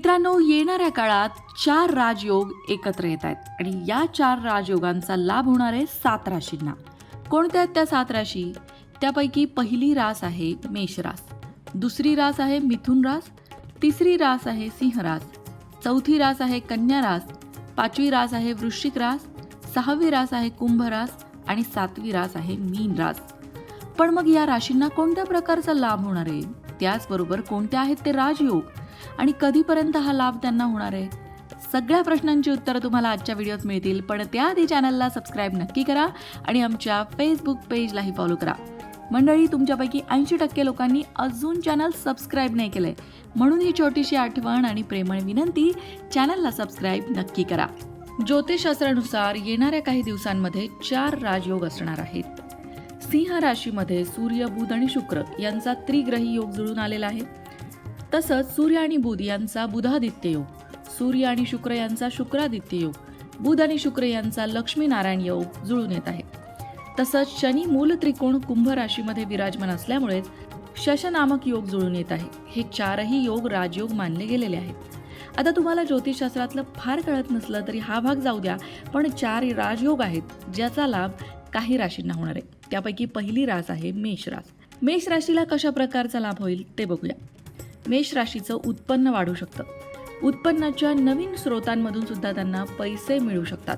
मित्रांनो येणाऱ्या काळात चार राजयोग एकत्र येत आहेत आणि या चार राजयोगांचा लाभ होणार आहे सात राशींना. कोणत्या आहेत त्या सात राशी? त्यापैकी पहिली रास आहे मेष रास. दुसरी रास आहे मिथुन रास. तिसरी रास आहे सिंह रास. चौथी रास आहे कन्या रास. पाचवी रास आहे वृश्चिक रास. सहावी रास आहे कुंभ रास आणि सातवी रास आहे मीन रास. पण मग या राशींना कोणत्या प्रकारचा लाभ होणार आहे? त्याचबरोबर कोणते आहेत ते राजयोग? आणि कधीपर्यंत हा लाभ त्यांना होणार आहे? सगळ्या प्रश्नांची उत्तरं तुम्हाला आजच्या व्हिडिओत मिळतील पण त्याआधी चॅनलला सबस्क्राईब नक्की करा आणि आमच्या फेसबुक पेजलाही फॉलो करा. मंडळी तुमच्यापैकी ऐंशी टक्के लोकांनी अजून चॅनल सबस्क्राईब नाही केलंय. म्हणून ही छोटीशी आठवण आणि प्रेमळ विनंती चॅनलला सबस्क्राईब नक्की करा. ज्योतिषशास्त्रानुसार येणाऱ्या काही दिवसांमध्ये चार राजयोग असणार आहेत. सिंह राशीमध्ये सूर्य बुध आणि शुक्र यांचा त्रिग्रही योग जुळून आलेला आहे. तसंच सूर्य आणि बुध यांचा बुधादित्य योग. सूर्य आणि शुक्र यांचा शुक्रादित्य योग. बुध आणि शुक्र यांचा लक्ष्मीनारायण योग जुळून येत आहे. तसंच शनी मूल त्रिकोण कुंभ राशीमध्ये विराजमान असल्यामुळेच शशनामक योग जुळून येत आहे. हे चारही योग राजयोग मानले गेलेले आहेत. आता तुम्हाला ज्योतिषशास्त्रातलं फार कळत नसलं तरी हा भाग जाऊ द्या पण चार राजयोग आहेत ज्याचा लाभ काही राशींना होणार आहे. त्यापैकी पहिली रास आहे मेष रास. मेष राशीला कशा प्रकारचा लाभ होईल ते बघूया. मेष राशीचं उत्पन्न वाढू शकतं. उत्पन्नाच्या नवीन स्रोतांमधून सुद्धा त्यांना पैसे मिळू शकतात.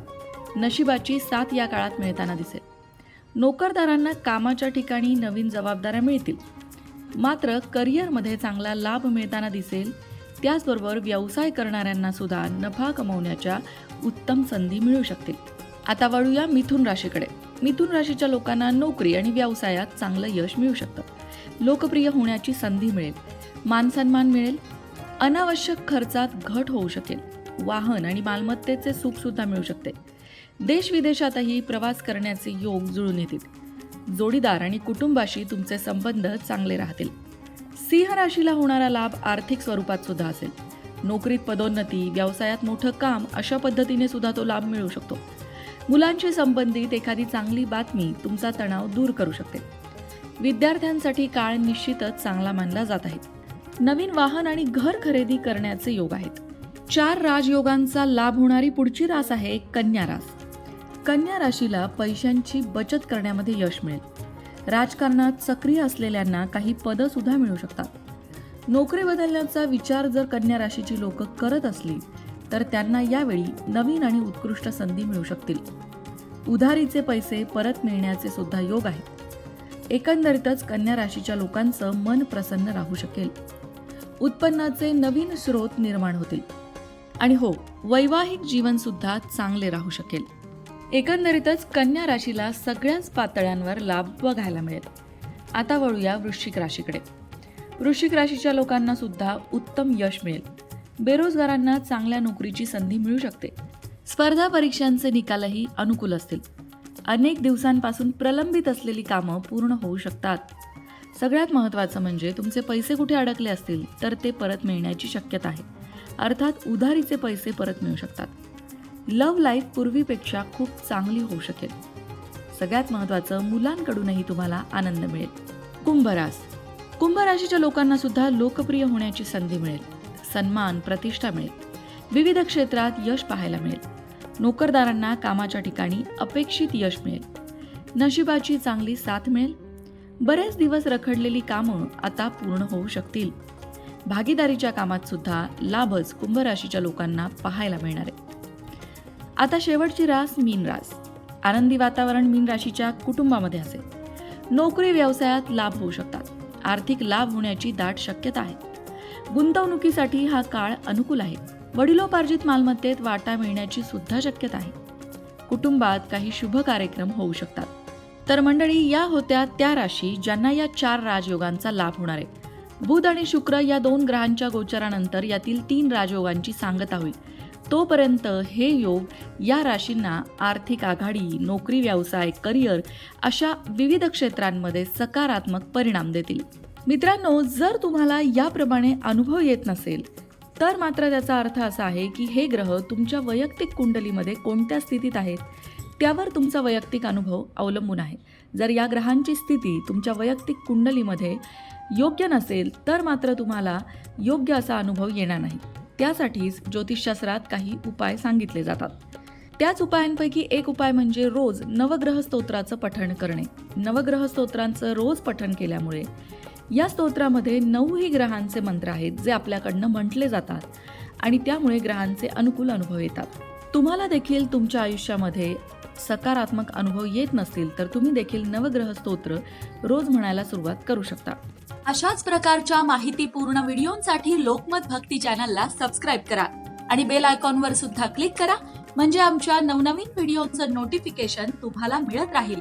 नशिबाची साथ या काळात मिळताना दिसेल. नोकरदारांना कामाच्या ठिकाणी नवीन जबाबदाऱ्या मिळतील. मात्र करिअरमध्ये चांगला लाभ मिळताना दिसेल. त्याचबरोबर व्यवसाय करणाऱ्यांना सुद्धा नफा कमवण्याच्या उत्तम संधी मिळू शकतील. आता वळूया मिथुन राशीकडे. मिथुन राशीच्या लोकांना नोकरी आणि व्यवसायात चांगलं यश मिळू शकतं. लोकप्रिय होण्याची संधी मिळेल. मानसन्मान मिळेल. अनावश्यक खर्चात घट होऊ शकेल. वाहन आणि मालमत्तेचे सुख सुद्धा मिळू शकते. देश विदेशातही प्रवास करण्याचे योग जुळून येतील. जोडीदार आणि कुटुंबाशी तुमचे संबंध चांगले राहतील. सिंह राशीला होणारा लाभ आर्थिक स्वरूपात सुद्धा असेल. नोकरीत पदोन्नती व्यवसायात मोठं काम अशा पद्धतीने सुद्धा तो लाभ मिळू शकतो. मुलांशी संबंधित एखादी चांगली बातमी तुमचा तणाव दूर करू शकते. विद्यार्थ्यांसाठी काळ निश्चितच चांगला मानला जात आहे. नवीन वाहन आणि घर खरेदी करण्याचे योग आहेत. चार राजयोगांचा लाभ होणारी पुढची रास आहे कन्या रास. कन्या राशीला पैशांची बचत करण्यामध्ये यश मिळेल. राजकारणात सक्रिय असलेल्यांना काही पदं सुद्धा मिळू शकतात. नोकरी बदलण्याचा विचार जर कन्या राशीची लोक करत असली तर त्यांना यावेळी नवीन आणि उत्कृष्ट संधी मिळू शकतील. उधारीचे पैसे परत मिळण्याचे सुद्धा योग आहेत. एकंदरीतच कन्या राशीच्या लोकांचं मन प्रसन्न राहू शकेल. उत्पन्नाचे नवीन स्रोत निर्माण होतील. आणि हो वैवाहिक जीवन सुद्धा चांगले राहू शकेल. एकंदरीतच कन्या राशीला सगळ्याच पातळ्यांवर लाभ बघायला मिळेल. आता वळूया वृश्चिक राशीकडे. वृश्चिक राशीच्या लोकांना सुद्धा उत्तम यश मिळेल. बेरोजगारांना चांगल्या नोकरीची संधी मिळू शकते. स्पर्धा परीक्षांचे निकालही अनुकूल असतील. अनेक दिवसांपासून प्रलंबित असलेली कामं पूर्ण होऊ शकतात. सगळ्यात महत्त्वाचं म्हणजे तुमचे पैसे कुठे अडकले असतील तर ते परत मिळण्याची शक्यता आहे. अर्थात उधारीचे पैसे परत मिळू शकतात. लव्ह लाईफ पूर्वीपेक्षा खूप चांगली होऊ शकेल. सगळ्यात महत्त्वाचं मुलांकडूनही तुम्हाला आनंद मिळेल. कुंभरास. कुंभराशीच्या लोकांना सुद्धा लोकप्रिय होण्याची संधी मिळेल. सन्मान प्रतिष्ठा मिळेल. विविध क्षेत्रात यश पाहायला मिळेल. नोकरदारांना कामाच्या ठिकाणी अपेक्षित यश मिळेल. नशिबाची चांगली साथ मिळेल. बरेच दिवस रखडलेली कामं आता पूर्ण होऊ शकतील. भागीदारीच्या कामात सुद्धा लाभच कुंभराशीच्या लोकांना पाहायला मिळणार आहे. आता शेवटची रास मीन रास. आनंदी वातावरण मीन राशीच्या कुटुंबामध्ये असेल. नोकरी व्यवसायात लाभ होऊ शकतात. आर्थिक लाभ होण्याची दाट शक्यता आहे. गुंतवणुकीसाठी हा काळ अनुकूल आहे. वडिलोपार्जित मालमत्तेत वाटा मिळण्याची सुद्धा शक्यता आहे. कुटुंबात काही शुभ कार्यक्रम होऊ शकतात. तर मंडळी या होत्या त्या राशी ज्यांना या चार राजयोगांचा लाभ होणार आहे. बुध आणि शुक्र या दोन ग्रहांच्या गोचरानंतर यातील तीन राजयोगांची सांगता होईल. तोपर्यंत हे योग या राशींना आर्थिक आघाडी नोकरी व्यवसाय करिअर अशा विविध क्षेत्रांमध्ये सकारात्मक परिणाम देतील. मित्रांनो जर तुम्हाला याप्रमाणे अनुभव येत नसेल तर मात्र त्याचा अर्थ असा आहे की हे ग्रह तुमच्या वैयक्तिक कुंडलीमध्ये कोणत्या स्थितीत आहेत त्यावर तुमचा वैयक्तिक अनुभव अवलंबून आहे. जर या ग्रहांची स्थिती तुमच्या वैयक्तिक कुंडलीमध्ये योग्य नसेल तर मात्र तुम्हाला योग्य असा अनुभव येणार नाही. त्यासाठीच ज्योतिषशास्त्रात काही उपाय सांगितले जातात. त्याच उपायांपैकी एक उपाय म्हणजे रोज नवग्रह स्तोत्राचं पठण करणे. नवग्रह स्तोत्रांचं रोज पठण केल्यामुळे या स्तोत्रामध्ये नऊही ग्रहांचे मंत्र आहेत जे आपल्याकडनं म्हटले जातात आणि त्यामुळे ग्रहांचे अनुकूल अनुभव येतात. तुम्हाला देखील तुमच्या आयुष्यामध्ये सकारात्मक अनुभव येत नसतील तर तुम्ही देखील नवग्रह स्तोत्र रोज म्हणायला सुरुवात करू शकता. अशाच प्रकारच्या माहितीपूर्ण व्हिडिओंसाठी लोकमत भक्ती चॅनलला सबस्क्राईब करा आणि बेल आयकॉनवर सुद्धा क्लिक करा म्हणजे आमच्या नवनवीन व्हिडिओचं नोटिफिकेशन तुम्हाला मिळत राहील.